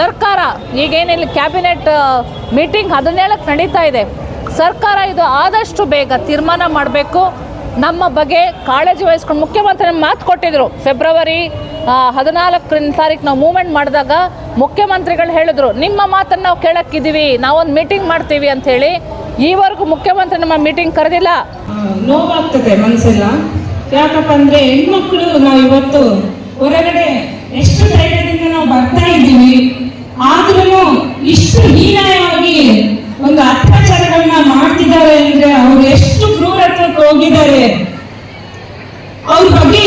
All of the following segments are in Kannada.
ಸರ್ಕಾರ ಈಗೇನಿಲ್ಲ ಕ್ಯಾಬಿನೆಟ್ ಮೀಟಿಂಗ್ ಹದಿನೇಳಕ್ಕೆ ನಡೀತಾ ಇದೆ. ಸರ್ಕಾರ ಇದು ಆದಷ್ಟು ಬೇಗ ತೀರ್ಮಾನ ಮಾಡಬೇಕು. ನಮ್ಮ ಬಗ್ಗೆ ಕಾಳಜಿ ವಹಿಸ್ಕೊಂಡು ಮುಖ್ಯಮಂತ್ರಿ ಮಾತು ಕೊಟ್ಟಿದ್ರು. ಫೆಬ್ರವರಿ ಹದಿನಾಲ್ಕರಿಂದ ತಾರೀಕು ನಾವು ಮೂವ್ಮೆಂಟ್ ಮಾಡಿದಾಗ ಮುಖ್ಯಮಂತ್ರಿಗಳು ಹೇಳಿದ್ರು, ನಿಮ್ಮ ಮಾತನ್ನು ನಾವು ಕೇಳಕ್ಕಿದ್ದೀವಿ, ನಾವೊಂದು ಮೀಟಿಂಗ್ ಮಾಡ್ತೀವಿ ಅಂತ ಹೇಳಿ. ಈವರೆಗೂ ಮುಖ್ಯಮಂತ್ರಿ ನಮ್ಮ ಮೀಟಿಂಗ್ ಕರೆದಿಲ್ಲ. ನೋವಾಗ್ತದೆ ಮನಸ್ಸೆಲ್ಲ ಯಾಕಪ್ಪ ಅಂದರೆ ಹೆಣ್ಮಕ್ಳು ನಾವು ಇವತ್ತು ಹೊರಗಡೆ ಎಷ್ಟು ನಾವು ಬರ್ತಾ ಇದ್ದೀವಿ. ಆದ್ರೂ ಇಷ್ಟು ಹೀನಾಯವಾಗಿ ಒಂದು ಅತ್ಯಾಚಾರಗಳನ್ನ ಮಾಡ್ತಿದ್ದಾರೆ ಅಂದ್ರೆ ಅವ್ರು ಎಷ್ಟು ಕ್ರೂರತ್ವಕ್ಕೆ ಹೋಗಿದ್ದಾರೆ ಅವ್ರ ಬಗ್ಗೆ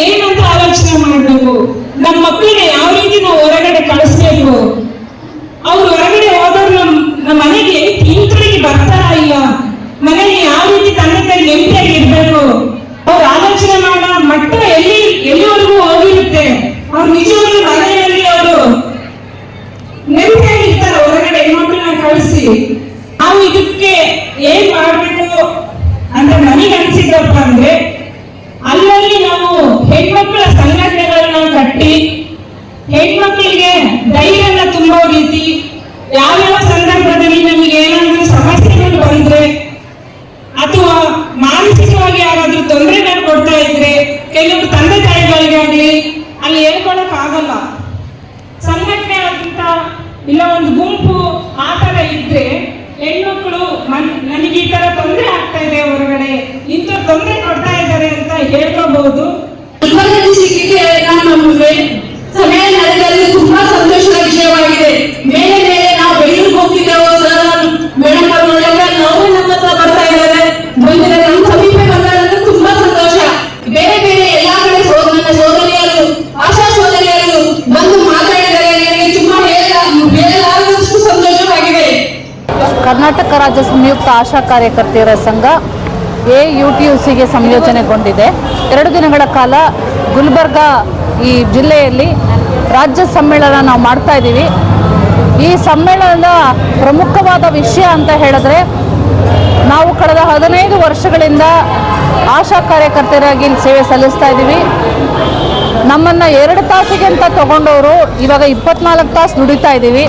ಏನಂತ ಆಲೋಚನೆ ಮಾಡ್ಬೇಕು ನಮ್ಮ ಮಕ್ಕಳಿಗೆ ಯಾವ ರೀತಿ ನಾವು ಹೊರಗಡೆ ಕಳಿಸ್ಬೇಕು ಅವ್ರು ಹೊರಗಡೆ ಹೋದವ್ರು ನಮ್ ನಮ್ಮ ಮನೆಗೆ ಹಿಂತಿರುಗಿ ಬರ್ತಾರ ಇಲ್ಲ ಮನೆಗೆ ಯಾವ ರೀತಿ ತಂದೆ ತಾಯಿ ನೆಮ್ಮದಿಯಾಗಿ ಇರ್ಬೇಕು ಅವ್ರು ಆಲೋಚನೆ ಮಾಡೋ ಮಟ್ಟ ಎಲ್ಲಿ ಎಲ್ಲಿವರೆಗೂ ಹೋಗಿರುತ್ತೆ ಅವ್ರು ನಿಜವಾಗ್ಲೂ ಮನೆಯಲ್ಲಿ ಅವರು ನೆಮ್ಮದಿಯಾಗಿ ಇರ್ತಾರೆ ಹೊರಗಡೆ ಹೆಣ್ಮಕ್ಳನ್ನ ಕಳಿಸಿ ನಾವು ಇದಕ್ಕೆ ಏನ್ ಮಾಡ್ಬೇಕು ಅಂತ ನನಗೆ ಅನ್ಸಿದ್ದಪ್ಪ ಅಂದ್ರೆ ಅಲ್ಲಲ್ಲಿ ನಾವು ಹೆಣ್ಮಕ್ಳ ಸಂಘಟನೆಗಳನ್ನ ಕಟ್ಟಿ ಹೆಣ್ಮಕ್ಳಿಗೆ ಧೈರ್ಯನ ತುಂಬೋ ರೀತಿ ಯಾವ್ಯಾವ ಸಂದರ್ಭದಲ್ಲಿ ನಮಗೆ ಏನಾದ್ರೂ ಸಮಸ್ಯೆಗಳು ಬಂದ್ರೆ ಅಥವಾ ಮಾನಸಿಕವಾಗಿ ಯಾರಾದ್ರೂ ತೊಂದರೆಗಳು ಕೊಡ್ತಾ ಇದ್ರೆ ಕೆಲವು ತಂದೆ ತಾಯಿಗಳಿಗಾಗ್ಲಿ ಅಲ್ಲಿ ಹೇಳ್ಕೊಳಕ್ ಆಗಲ್ಲ ಸಂಘಟನೆ ಅಂತ ಇಲ್ಲ ಒಂದು ಗುಂಪು ಆ ತರ ಇದ್ರೆ ಹೆಣ್ಮಕ್ಳು ಮನ್ ನನಗೆ ಈ ತರ ತೊಂದರೆ ಆಗ್ತಾ ಇದೆ ಹೊರಗಡೆ ಇಂಥ ತೊಂದರೆ ಕೊಡ್ತಾ ಇದ್ದಾರೆ ಅಂತ ಇಬ್ಬರಲ್ಲಿ ಸಿಕ್ಕಿಗೆ ನಮಗೆ ಸಮಯ ನಡೆದಲ್ಲಿ ತುಂಬಾ ಸಂತೋಷದ ವಿಷಯವಾಗಿದೆ. ಮೇಲೆ ಮೇಲೆ ನಾವು ಬೆಂಗಳೂರಿಗೆ ಹೋಗ್ತಿದ್ದೇವೆ ಮೇಡಮ್ ಅವ್ರು ನೋಡಿದ್ರೆ ನಾವು ನಮ್ಮ ಹತ್ರ ಬರ್ತಾ ಇದ್ದಾರೆ ಬಂದಿದೆ ನಮ್ಮ ಸಮೀಪ ಬಂದ್ರೆ ತುಂಬಾ ಸಂತೋಷ. ಬೇರೆ ಬೇರೆ ಎಲ್ಲಾ ಕಡೆ ನನ್ನ ಸೋದರಿಯರು, ಆಶಾ ಸೋದರಿಯರು ಬಂದು ಮಾತಾಡಿದ್ದಾರೆ ನನಗೆ ತುಂಬಾ ಹೇಳ ಹೇಳಲಾರದಷ್ಟು ಸಂತೋಷವಾಗಿದೆ. ಕರ್ನಾಟಕ ರಾಜ್ಯ ಸಂಯುಕ್ತ ಆಶಾ ಕಾರ್ಯಕರ್ತೆಯರ ಸಂಘ ಎ ಯು ಟಿ ಯು ಸಿಗೆ ಸಂಯೋಜನೆಗೊಂಡಿದೆ. ಎರಡು ದಿನಗಳ ಕಾಲ ಗುಲ್ಬರ್ಗ ಈ ಜಿಲ್ಲೆಯಲ್ಲಿ ರಾಜ್ಯ ಸಮ್ಮೇಳನ ನಾವು ಮಾಡ್ತಾ ಇದ್ದೀವಿ. ಈ ಸಮ್ಮೇಳನದ ಪ್ರಮುಖವಾದ ವಿಷಯ ಅಂತ ಹೇಳಿದ್ರೆ ನಾವು ಕಳೆದ ಹದಿನೈದು ವರ್ಷಗಳಿಂದ ಆಶಾ ಕಾರ್ಯಕರ್ತರಾಗಿ ಸೇವೆ ಸಲ್ಲಿಸ್ತಾ ಇದ್ದೀವಿ. ನಮ್ಮನ್ನು ಎರಡು ತಾಸಿಗೆ ಅಂತ ತಗೊಂಡವರು ಇವಾಗ ಇಪ್ಪತ್ನಾಲ್ಕು ತಾಸು ದುಡಿತಾ ಇದ್ದೀವಿ.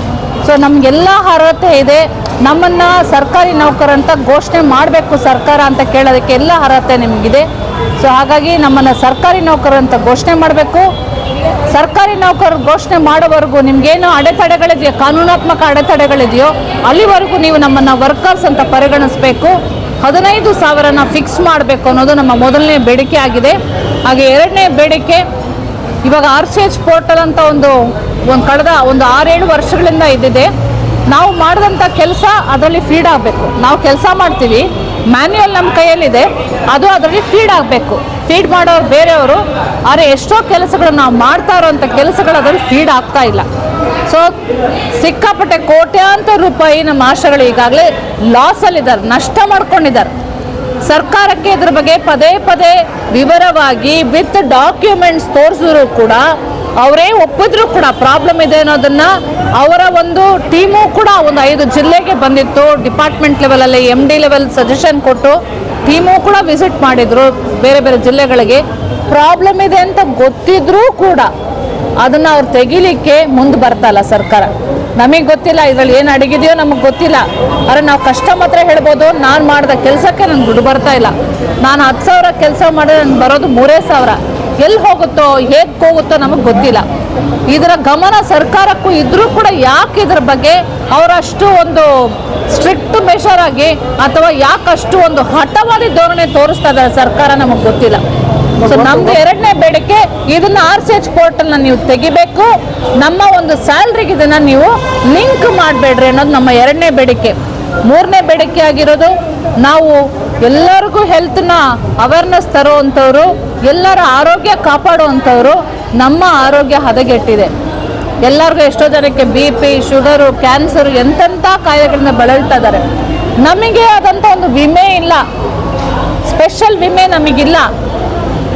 ಸೊ ನಮಗೆಲ್ಲ ಅರ್ಹತೆ ಇದೆ. ನಮ್ಮನ್ನು ಸರ್ಕಾರಿ ನೌಕರ ಅಂತ ಘೋಷಣೆ ಮಾಡಬೇಕು ಸರ್ಕಾರ ಅಂತ ಕೇಳೋದಕ್ಕೆ ಎಲ್ಲ ಅರ್ಹತೆ ನಿಮಗಿದೆ. ಸೊ ಹಾಗಾಗಿ ನಮ್ಮನ್ನು ಸರ್ಕಾರಿ ನೌಕರ ಅಂತ ಘೋಷಣೆ ಮಾಡಬೇಕು. ಸರ್ಕಾರಿ ನೌಕರರು ಘೋಷಣೆ ಮಾಡೋವರೆಗೂ ನಿಮಗೇನು ಅಡೆತಡೆಗಳಿದೆಯೋ, ಕಾನೂನಾತ್ಮಕ ಅಡೆತಡೆಗಳಿದೆಯೋ, ಅಲ್ಲಿವರೆಗೂ ನೀವು ನಮ್ಮನ್ನು ವರ್ಕರ್ಸ್ ಅಂತ ಪರಿಗಣಿಸಬೇಕು. ಹದಿನೈದು ಸಾವಿರನ ಫಿಕ್ಸ್ ಮಾಡಬೇಕು ಅನ್ನೋದು ನಮ್ಮ ಮೊದಲನೇ ಬೇಡಿಕೆ ಆಗಿದೆ. ಹಾಗೆ ಎರಡನೇ ಬೇಡಿಕೆ, ಇವಾಗ ಆರ್ ಸಿ ಎಚ್ ಪೋರ್ಟಲ್ ಅಂತ ಒಂದು ಒಂದು ಕಳೆದ ಒಂದು ಆರೇಳು ವರ್ಷಗಳಿಂದ ಇದ್ದಿದೆ. ನಾವು ಮಾಡಿದಂಥ ಕೆಲಸ ಅದರಲ್ಲಿ ಫೀಡ್ ಆಗಬೇಕು. ನಾವು ಕೆಲಸ ಮಾಡ್ತೀವಿ ಮ್ಯಾನ್ಯುಯಲ್ ನಮ್ಮ ಕೈಯಲ್ಲಿದೆ, ಅದು ಅದರಲ್ಲಿ ಫೀಡ್ ಆಗಬೇಕು. ಫೀಡ್ ಮಾಡೋರು ಬೇರೆಯವರು ಆದರೆ ಎಷ್ಟೋ ಕೆಲಸಗಳು ನಾವು ಮಾಡ್ತಾ ಇರೋವಂಥ ಕೆಲಸಗಳು ಅದರಲ್ಲಿ ಫೀಡ್ ಆಗ್ತಾ ಇಲ್ಲ. ಸೊ ಸಿಕ್ಕಾಪಟ್ಟೆ ಕೋಟ್ಯಾಂತರ ರೂಪಾಯಿ ನಮ್ಮ ಆಶಗಳು ಈಗಾಗಲೇ ಲಾಸಲ್ಲಿದ್ದಾರೆ ನಷ್ಟ ಮಾಡ್ಕೊಂಡಿದ್ದಾರೆ. ಸರ್ಕಾರಕ್ಕೆ ಇದ್ರ ಬಗ್ಗೆ ಪದೇ ಪದೇ ವಿವರವಾಗಿ ವಿತ್ ಡಾಕ್ಯುಮೆಂಟ್ಸ್ ತೋರಿಸಿದ್ರು ಕೂಡ ಅವರೇ ಒಪ್ಪಿದ್ರು ಕೂಡ ಪ್ರಾಬ್ಲಮ್ ಇದೆ ಅನ್ನೋದನ್ನ. ಅವರ ಒಂದು ಟೀಮು ಕೂಡ ಒಂದು ಐದು ಜಿಲ್ಲೆಗೆ ಬಂದಿತ್ತು. ಡಿಪಾರ್ಟ್ಮೆಂಟ್ ಲೆವೆಲಲ್ಲಿ ಎಂ ಡಿ ಲೆವೆಲ್ ಸಜೆಷನ್ ಕೊಟ್ಟು ಟೀಮು ಕೂಡ ವಿಸಿಟ್ ಮಾಡಿದ್ರು ಬೇರೆ ಬೇರೆ ಜಿಲ್ಲೆಗಳಿಗೆ. ಪ್ರಾಬ್ಲಮ್ ಇದೆ ಅಂತ ಗೊತ್ತಿದ್ರೂ ಕೂಡ ಅದನ್ನ ಅವ್ರು ತೆಗಿಲಿಕ್ಕೆ ಮುಂದೆ ಬರ್ತಲ್ಲ ಸರ್ಕಾರ. ನಮಗೆ ಗೊತ್ತಿಲ್ಲ, ಇದ್ರಲ್ಲಿ ಏನು ಅಡಗಿದೆಯೋ ನಮಗೆ ಗೊತ್ತಿಲ್ಲ. ಆದರೆ ನಾವು ಕಷ್ಟ ಮಾತ್ರ ಹೇಳ್ಬೋದು, ನಾನು ಮಾಡಿದ ಕೆಲಸಕ್ಕೆ ನನ್ಗೆ ದುಡ್ಡು ಬರ್ತಾ ಇಲ್ಲ. ನಾನು ಹತ್ತು ಸಾವಿರ ಕೆಲಸ ಮಾಡಿದ್ರೆ ನನಗೆ ಬರೋದು ಮೂರೇ ಸಾವಿರ. ಎಲ್ಲಿ ಹೋಗುತ್ತೋ, ಹೇಗೆ ಹೋಗುತ್ತೋ ನಮಗೆ ಗೊತ್ತಿಲ್ಲ. ಇದರ ಗಮನ ಸರ್ಕಾರಕ್ಕೂ ಇದ್ರೂ ಕೂಡ ಯಾಕೆ ಇದ್ರ ಬಗ್ಗೆ ಅವರಷ್ಟು ಒಂದು ಸ್ಟ್ರಿಕ್ಟ್ ಮೆಷರ್ ಆಗಿ ಅಥವಾ ಯಾಕಷ್ಟು ಒಂದು ಹಠವಾದಿ ಧೋರಣೆ ತೋರಿಸ್ತಾ ಇದ್ದಾರೆ ಸರ್ಕಾರ ನಮಗೆ ಗೊತ್ತಿಲ್ಲ. ಸೊ ನಮ್ದು ಎರಡನೇ ಬೇಡಿಕೆ ಇದನ್ನ ಆರ್ ಸಿ ಎಚ್ ಪೋರ್ಟಲ್ನ ನೀವು ತೆಗಿಬೇಕು. ನಮ್ಮ ಒಂದು ಸ್ಯಾಲ್ರಿಗೆ ಇದನ್ನ ನೀವು ಲಿಂಕ್ ಮಾಡಬೇಡ್ರಿ ಅನ್ನೋದು ನಮ್ಮ ಎರಡನೇ ಬೇಡಿಕೆ. ಮೂರನೇ ಬೇಡಿಕೆ ಆಗಿರೋದು ನಾವು ಎಲ್ಲರಿಗೂ ಹೆಲ್ತ್ನ ಅವೇರ್ನೆಸ್ ತರುವಂಥವ್ರು ಎಲ್ಲರ ಆರೋಗ್ಯ ಕಾಪಾಡುವಂಥವ್ರು ನಮ್ಮ ಆರೋಗ್ಯ ಹದಗೆಟ್ಟಿದೆ. ಎಲ್ಲರಿಗೂ ಎಷ್ಟೋ ಜನಕ್ಕೆ ಬಿ ಪಿ, ಶುಗರು, ಕ್ಯಾನ್ಸರ್ ಎಂತೆಂಥ ಕಾಯಿಲೆಗಳನ್ನ ಬಳಲ್ತಾ ಇದ್ದಾರೆ. ನಮಗೆ ಆದಂಥ ಒಂದು ವಿಮೆ ಇಲ್ಲ. ಸ್ಪೆಷಲ್ ವಿಮೆ ನಮಗಿಲ್ಲ.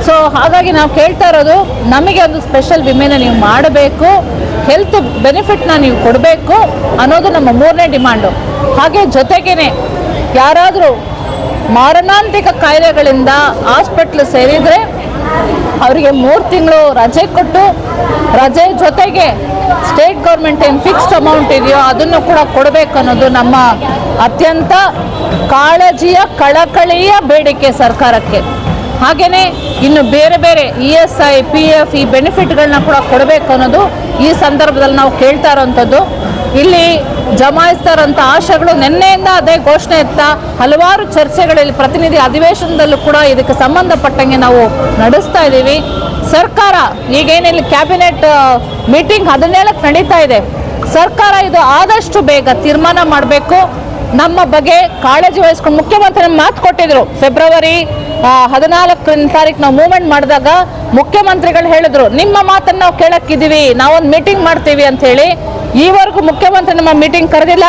ಸೊ, ಹಾಗಾಗಿ ನಾವು ಕೇಳ್ತಾ ಇರೋದು, ನಮಗೆ ಒಂದು ಸ್ಪೆಷಲ್ ವಿಮೆನ ನೀವು ಮಾಡಬೇಕು, ಹೆಲ್ತ್ ಬೆನಿಫಿಟ್ನ ನೀವು ಕೊಡಬೇಕು ಅನ್ನೋದು ನಮ್ಮ ಮೂರನೇ ಡಿಮಾಂಡು ಹಾಗೆ ಜೊತೆಗೇನೆ ಯಾರಾದರೂ ಮಾರಣಾಂತಿಕ ಕಾಯಿಲೆಗಳಿಂದ ಹಾಸ್ಪಿಟ್ಲ್ ಸೇರಿದರೆ ಅವರಿಗೆ ಮೂರು ತಿಂಗಳು ರಜೆ ಕೊಟ್ಟು ರಜೆ ಜೊತೆಗೆ ಸ್ಟೇಟ್ ಗೌರ್ಮೆಂಟ್ ಏನು ಫಿಕ್ಸ್ಡ್ ಅಮೌಂಟ್ ಇದೆಯೋ ಅದನ್ನು ಕೂಡ ಕೊಡಬೇಕು ಅನ್ನೋದು ನಮ್ಮ ಅತ್ಯಂತ ಕಾಳಜಿಯ, ಕಳಕಳಿಯ ಬೇಡಿಕೆ ಸರ್ಕಾರಕ್ಕೆ. ಹಾಗೆಯೇ ಇನ್ನು ಬೇರೆ ಬೇರೆ E S I, P F ಈ ಬೆನಿಫಿಟ್ಗಳನ್ನ ಕೂಡ ಕೊಡಬೇಕು ಅನ್ನೋದು ಈ ಸಂದರ್ಭದಲ್ಲಿ ನಾವು ಕೇಳ್ತಾ ಇರೋವಂಥದ್ದು ಇಲ್ಲಿ ಜಮಾಯಿಸ್ತಾ ಆಶಯಗಳು ಆಶೆಗಳು ನಿನ್ನೆಯಿಂದ ಅದೇ ಘೋಷಣೆ ಇತ್ತ ಹಲವಾರು ಚರ್ಚೆಗಳಲ್ಲಿ ಪ್ರತಿನಿಧಿ ಅಧಿವೇಶನದಲ್ಲೂ ಕೂಡ ಇದಕ್ಕೆ ಸಂಬಂಧಪಟ್ಟಂಗೆ ನಾವು ನಡೆಸ್ತಾ ಇದ್ದೀವಿ. ಸರ್ಕಾರ ಈಗೇನಿಲ್ಲಿ ಕ್ಯಾಬಿನೆಟ್ ಮೀಟಿಂಗ್ ಹದಿನೇಳಕ್ಕೆ ನಡೀತಾ ಇದೆ. ಸರ್ಕಾರ ಇದು ಆದಷ್ಟು ಬೇಗ ತೀರ್ಮಾನ ಮಾಡಬೇಕು. ನಮ್ಮ ಬಗ್ಗೆ ಕಾಳಜಿ ವಹಿಸ್ಕೊಂಡು ಮುಖ್ಯಮಂತ್ರಿ ಮಾತು ಕೊಟ್ಟಿದ್ರು. ಫೆಬ್ರವರಿ ಹದಿನಾಲ್ಕನೇ ತಾರೀಕು ನಾವು ಮೂವ್ಮೆಂಟ್ ಮಾಡಿದಾಗ ಮುಖ್ಯಮಂತ್ರಿಗಳು ಹೇಳಿದ್ರು, ನಿಮ್ಮ ಮಾತನ್ನು ನಾವು ಕೇಳಕ್ಕಿದ್ದೀವಿ, ನಾವೊಂದು ಮೀಟಿಂಗ್ ಮಾಡ್ತೀವಿ ಅಂತ ಹೇಳಿ. ಈವರೆಗೂ ಮುಖ್ಯಮಂತ್ರಿ ನಮ್ಮ ಮೀಟಿಂಗ್ ಕರೆದಿಲ್ಲ.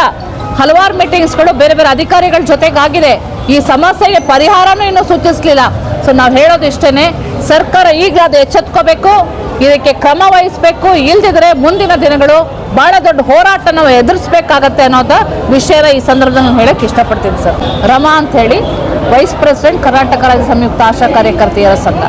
ಹಲವಾರು ಮೀಟಿಂಗ್ಸ್ಗಳು ಬೇರೆ ಬೇರೆ ಅಧಿಕಾರಿಗಳ ಜೊತೆಗಾಗಿದೆ. ಈ ಸಮಸ್ಯೆಗೆ ಪರಿಹಾರನೂ ಇನ್ನೂ ಸೂಚಿಸಲಿಲ್ಲ. ಸೊ ನಾವು ಹೇಳೋದು ಇಷ್ಟೇ ಸರ್ಕಾರ ಈಗ ಅದು ಎಚ್ಚೆತ್ಕೋಬೇಕು, ಇದಕ್ಕೆ ಕ್ರಮ ವಹಿಸಬೇಕು, ಇಲ್ದಿದ್ರೆ ಮುಂದಿನ ದಿನಗಳು ಬಹಳ ದೊಡ್ಡ ಹೋರಾಟ ನಾವು ಎದುರಿಸಬೇಕಾಗತ್ತೆ ಅನ್ನೋದ ವಿಷಯನ ಈ ಸಂದರ್ಭದಲ್ಲಿ ನಾನು ಹೇಳಕ್ ಇಷ್ಟಪಡ್ತೀನಿ ಸರ್. ರಮಾ ಅಂತ ಹೇಳಿ ವೈಸ್ ಪ್ರೆಸಿಡೆಂಟ್ ಕರ್ನಾಟಕ ರಾಜ್ಯ ಸಂಯುಕ್ತ ಆಶಾ ಕಾರ್ಯಕರ್ತೆಯರ ಸಂಘ.